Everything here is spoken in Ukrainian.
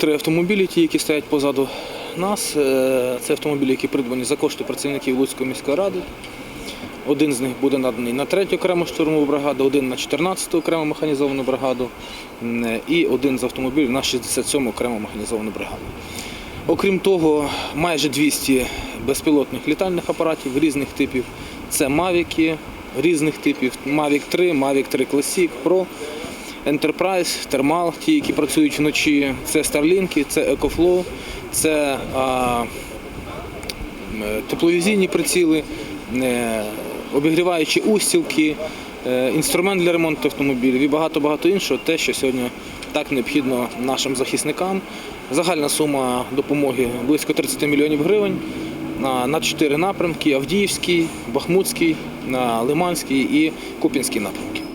Три автомобілі, ті, які стоять позаду нас, е, це автомобілі, які придбані за кошти працівників Луцької міської ради. Один з них буде наданий на третю окрему штурмову бригаду, один на 14-ту окрему механізовану бригаду і один з автомобілів на 67-му окрему механізовану бригаду. Окрім того, майже 200 безпілотних літальних апаратів різних типів. Це Мавіки різних типів, Mavic 3, Mavic 3 Classic, Pro, Enterprise, Thermal, ті, які працюють вночі, це Starlink, це EcoFlow, це а, тепловізійні приціли, е, обігріваючі устілки, е, інструмент для ремонту автомобілів і багато-багато іншого, те, що сьогодні так необхідно нашим захисникам. Загальна сума допомоги близько 30 мільйонів гривень на чотири напрямки: Авдіївський, Бахмутський, Лиманський і Купінський напрямки.